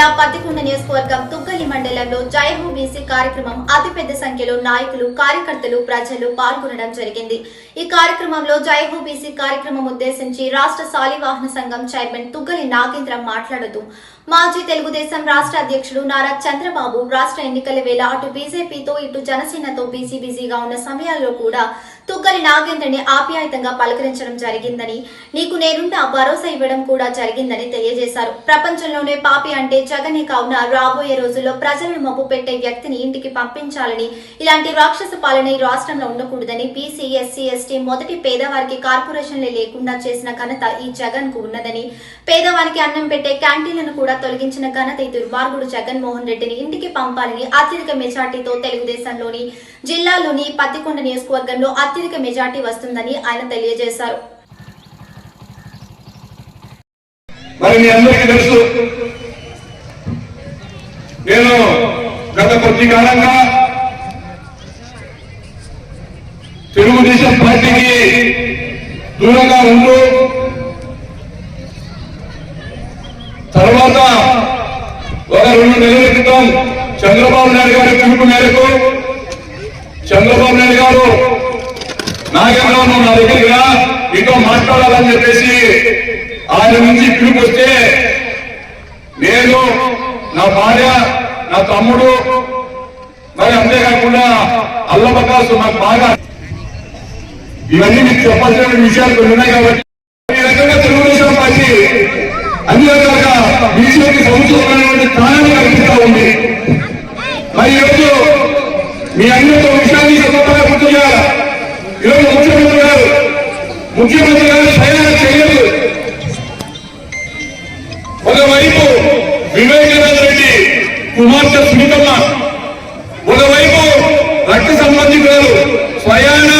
జిల్లా పత్తికొండ నియోజకవర్గం తుగ్గలి మండలంలో జయహో బీసీ కార్యక్రమం అతిపెద్ద సంఖ్యలో నాయకులు కార్యకర్తలు ప్రజలు పాల్గొనడం జరిగింది. ఈ కార్యక్రమంలో జయహో బీసీ కార్యక్రమం ఉద్దేశించి రాష్ట్ర శాలివాహన సంఘం చైర్మన్ తుగ్గలి నాగేంద్ర మాట్లాడుతూ మాజీ తెలుగుదేశం రాష్ట్ర అధ్యక్షుడు నారా చంద్రబాబు రాష్ట్ర ఎన్నికల వేళ అటు బీజేపీతో ఇటు జనసేనతో బీసీ బిజీగా ఉన్న సమయాల్లో కూడా తుగ్గలి నాగేంద్రని ఆప్యాయతంగా పలకరించడం జరిగిందని నీకు నేనుండా భరోసా ఇవ్వడం కూడా జరిగిందని తెలియజేశారు. ప్రపంచంలోనే పాపి అంటే జగనే కావున రాబోయే రోజుల్లో ప్రజలను మబ్బు పెట్టే వ్యక్తిని ఇంటికి పంపించాలని ఇలాంటి రాక్షస పాలన ఈ రాష్ట్రంలో ఉండకూడదని బీసీ ఎస్సీ ఎస్టీ మొదటి పేదవారికి కార్పొరేషన్లే లేకుండా చేసిన ఘనత ఈ జగన్కు ఉన్నదని పేదవారికి అన్నం పెట్టే క్యాంటీన్లను కూడా తొలగించిన ఘనత ఈ దుర్మార్గుడు జగన్మోహన్ రెడ్డిని ఇంటికి పంపాలని అత్యధిక మెజార్టీతో తెలుగుదేశంలోని జిల్లాలోని పత్తికొండ నియోజకవర్గంలో అత్యధిక మెజార్టీ వస్తుందని ఆయన తెలియజేశారు. మరి మీ అందరికీ తెలుసు నేను గత కొద్ది కాలంగా తెలుగుదేశం పార్టీకి దూరంగా ఉంటూ తర్వాత ఒక రెండు నెలల క్రితం చంద్రబాబు నాయుడు గారి పిలుపు మేరకు చంద్రబాబు నాయుడు గారు నాగేంద్రరావు నువ్వు నా దగ్గరగా ఇంకో మాట్లాడాలని చెప్పేసి ఆయన నుంచి పిలుపు వస్తే నేను నా భార్య నా తమ్ముడు మరి అంతేకాకుండా అల్లబకాసు నాకు బాగా ఇవన్నీ మీకు చెప్పాల్సిన విషయాలు కొన్ని ఉన్నాయి కాబట్టి ఈ రకంగా తెలుగుదేశం పార్టీ అన్ని రకాలుగా బీజేపీ సంవత్సరమైనటువంటి స్థానాన్ని కల్పిస్తా ఉంది. మరి ఈరోజు మీ అందరితో విషయాన్ని ఈ సందర్భంగా గుర్తు చేయాలి ఈరోజు ముఖ్యమంత్రి గారు ముఖ్యమంత్రి గారు ప్రయాణం చేయలేదు. ఒకవైపు వివేకానంద రెడ్డి కుమార్తె సునీతమ్మ. ఒకవైపు రక్త సంబంధికురాలు స్వయాన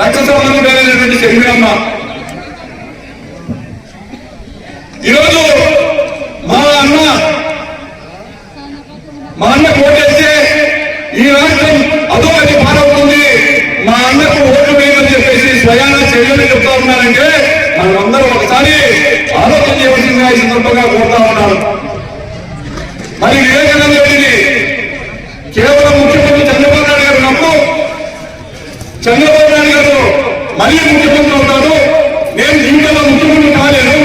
రక్త సంబంధికులైనటువంటి శంకరమ్మ. ఈరోజు మా అన్న మా అన్న ఓటేస్తే ఈ రాష్ట్రం అధోగతి పాలవుతుంది మా అన్నకు ఓటు వేయమని చర్యలు చెప్తా ఉన్నారంటే మనమందరం ఒకసారి ఆలోచన చేయవలసిందిగా ఈ సందర్భంగా కోరుతా ఉన్నారు మరి వివేకానంద రెడ్డిని కేవలం ముఖ్యమంత్రి చంద్రబాబు నాయుడు గారు నమ్ము చంద్రబాబు నాయుడు గారు మళ్ళీ ముఖ్యమంత్రి అవుతాడు నేను జీవితంలో ముఖ్యమంత్రి కాలేను.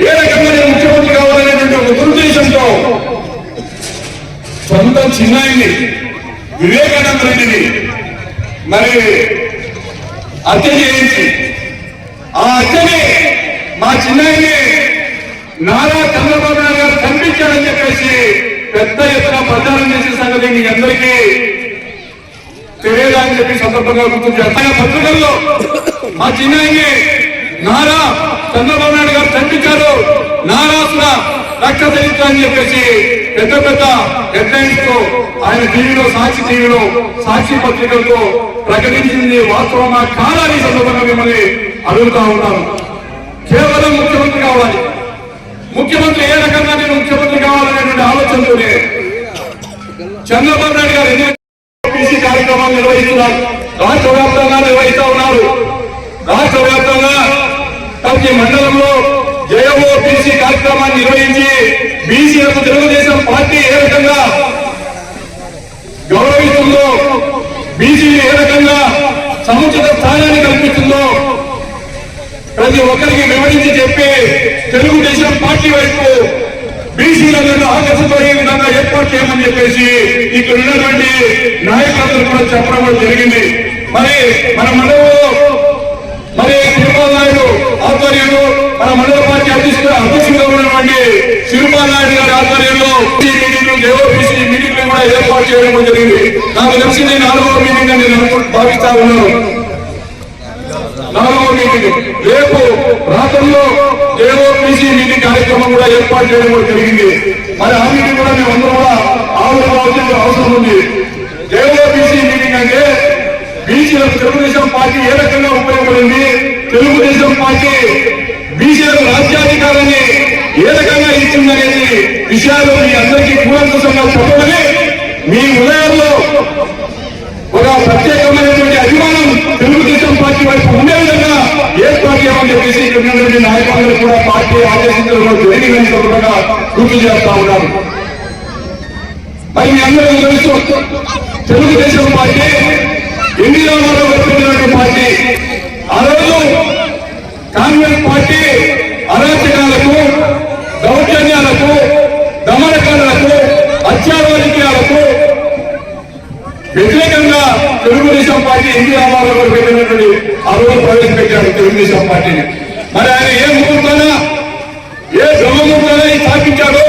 ఏ రకంగా నేను ముఖ్యమంత్రి కావాలనేటువంటి ఒక దురుద్దేశంతో సొంత చిన్నాయిని వివేకానంద రెడ్డిని మరి హత్య చేయించి ఆ హత్యని మా చిన్నాయిని నారా చంద్రబాబు నాయుడు గారు కనిపించారని చెప్పేసి పెద్ద ఎత్తున ప్రచారం చేసే సంగతి మీ అందరికీ తెలియదని అని చెప్పి సందర్భంగా గుర్తు చేస్తాను పత్రికల్లో మా చిన్నాయిని నారా చంద్రబాబు నాయుడు గారు కనిపించారు. నారాసుల రక్త చరిత్ర అని చెప్పేసి పెద్ద పెద్ద హెడ్లైన్స్తో ఆయన టీవీలో సాక్షి టీవీలో సాక్షి పత్రికలతో ప్రకటించింది వాస్తవమా కాదని సందర్భంగా మిమ్మల్ని అడుగుతా ఉన్నాను. కేవలం ముఖ్యమంత్రి కావాలి. ముఖ్యమంత్రి ఏ రకంగా నేను ముఖ్యమంత్రి కావాలనేటువంటి ఆలోచనతోనే చంద్రబాబు నాయుడు గారు ఎన్ని కార్యక్రమాలు నిర్వహిస్తున్నారు. రాష్ట్ర వ్యాప్తంగా నిర్వహిస్తా ఉన్నారు. రాష్ట్ర వ్యాప్తంగా ప్రతి మండలంలో జయవో బీసీ కార్యక్రమాన్ని నిర్వహించి బీసీలకు తెలుగుదేశం పార్టీ ఏ రకంగా గౌరవిస్తుందో బీసీ ఏ రకంగా సముచిత స్థానాన్ని కల్పిస్తుందో ప్రతి ఒక్కరికి వివరించి చెప్పి తెలుగుదేశం పార్టీ వైపు బీసీలందరూ ఆకర్షితమయ్యే విధంగా ఏర్పాటు చేయమని చెప్పేసి ఇక్కడ ఉన్నటువంటి నాయకులందరూ కూడా చెప్పడం జరిగింది. మరి మన మండలంలో మరి తిరుమల నాయుడు ఆధ్వర్యంలో మన మండల పార్టీ అధ్యక్షుడు అధ్యక్షుడిగా ఉన్నటువంటి తిరుమల నాయుడు గారి ఆధ్వర్యంలో ఈ మీటింగ్ జేఓబీసీ కూడా ఏర్పాటు చేయడం జరిగింది. నాకు తెలిసి నేను నాలుగో మీటింగ్ అని నేను భావిస్తా ఉన్నాను. నాలుగో మీటింగ్. రేపు రాత్రంలో ఏఓపీసీ మీటింగ్ కార్యక్రమం కూడా ఏర్పాటు చేయడం కూడా జరిగింది. మరి ఆ మీటింగ్ కూడా మేము అందరూ కూడా ఆలోచించాల్సిన అవసరం ఉంది. ఏఓపీసీ మీటింగ్ అంటే బీసీలకు తెలుగుదేశం పార్టీ ఏ రకంగా తెలుగుదేశం పార్టీ బీజేపీ రాజ్యాధికారాన్ని ఏ రకంగా ఇచ్చిందనేది విషయాలు మీ అందరికీ కూలంకషంగా చెప్పమని మీ ఉదయాల్లో ఒక ప్రత్యేకమైనటువంటి అభిమానం తెలుగుదేశం పార్టీ వైపు ఉండే విధంగా ఏర్పాటు చేయమని చెప్పేసి ఇక్కడ ఉన్నటువంటి నాయకులందరూ కూడా పార్టీ ఆదేశించడంలో జరిగిందని చెప్పకుండా గుర్తు చేస్తా ఉన్నాను మరి మీ అందరూ తెలుసు తెలుగుదేశం పార్టీ ఎన్ని రామారావు గారు పెట్టినటువంటి పార్టీ ఆ రోజు కాంగ్రెస్ పార్టీ అరాచకాలకు దౌర్జన్యాలకు దమనకాలకు అత్యారాజకీయాలకు వ్యతిరేకంగా తెలుగుదేశం పార్టీ ఎన్టీ రామారావు గారు పెట్టినటువంటి ఆ రోజు ప్రవేశపెట్టాడు తెలుగుదేశం పార్టీని. మరి ఆయన ఏ ముహూర్తాన ఏ బ్రహ్మముహూర్తాన స్థాపించాడో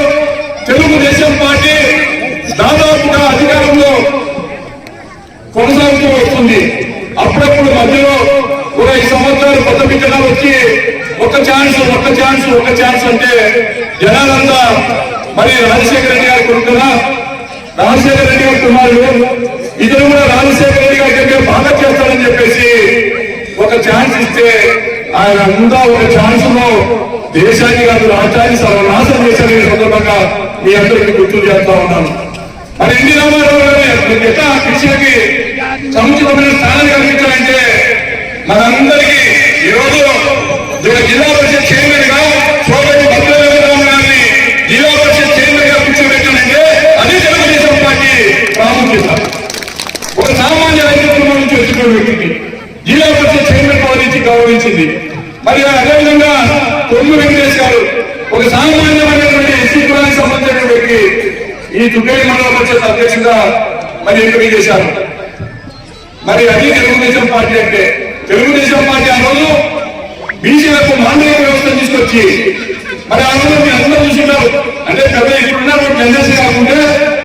తెలుగుదేశం పార్టీ దాదాపుగా అధికారంలో కొనసాగుతూ వస్తుంది. అప్పుడప్పుడు మధ్యలో ఒక ఐదు సంవత్సరాలు కొత్త పిచ్చనాలు వచ్చి ఒక ఛాన్స్ ఒక ఛాన్స్ ఒక ఛాన్స్ అంటే జనాలంతా మరి రాజశేఖర రెడ్డి గారి కొడుకున్నా రాజశేఖర రెడ్డి గారి కుమారుడు ఇతను కూడా రాజశేఖర రెడ్డి గారి కంటే బాగా చేస్తాడని చెప్పేసి ఒక ఛాన్స్ ఇస్తే ఆయన అంతా ఒక ఛాన్స్లో దేశాన్ని కాదు రాష్ట్రాన్ని సర్వనాశనం చేశారు ఈ సందర్భంగా మీ అందరికీ గుర్తు చేస్తా ఉన్నాను. మరి ఎన్టీ రామారావు గారు ఎట్లా కృషికి సముచితమైన స్థానాన్ని కల్పించాలంటే మనందరికీ ఈరోజు జిల్లా పరిషత్ చైర్మన్గా సోదరుడు భద్రరామ గారిని జిల్లా పరిషత్ చైర్మన్గా కూర్చోబెట్టాలంటే అది తెలుగుదేశం పార్టీ ప్రాముఖ్యత ఒక సామాన్య రైతు కుటుంబం నుంచి వచ్చిన వ్యక్తికి జిల్లా పరిషత్ చైర్మన్ పదవి నుంచి గౌరవించింది. మరి అదేవిధంగా కొమ్ము వెంకటేష్ గారు ఒక సామాన్యమైనటువంటి ఎస్సీ కులానికి సంబంధించిన వ్యక్తి ఈ దుగ్గడి మండల పరిషత్ అధ్యక్షుడిగా మరి ఎంపిక చేశారు. మరి అది తెలుగుదేశం పార్టీ అంటే తెలుగుదేశం పార్టీ ఆ రోజు బీసీలకు మాండలిక వ్యవస్థ తీసుకొచ్చి మరి ఆ రోజు మీరు అందరూ చూసినారు అంటే పెద్ద ఇప్పుడున్న జనరేషన్ కాకుండా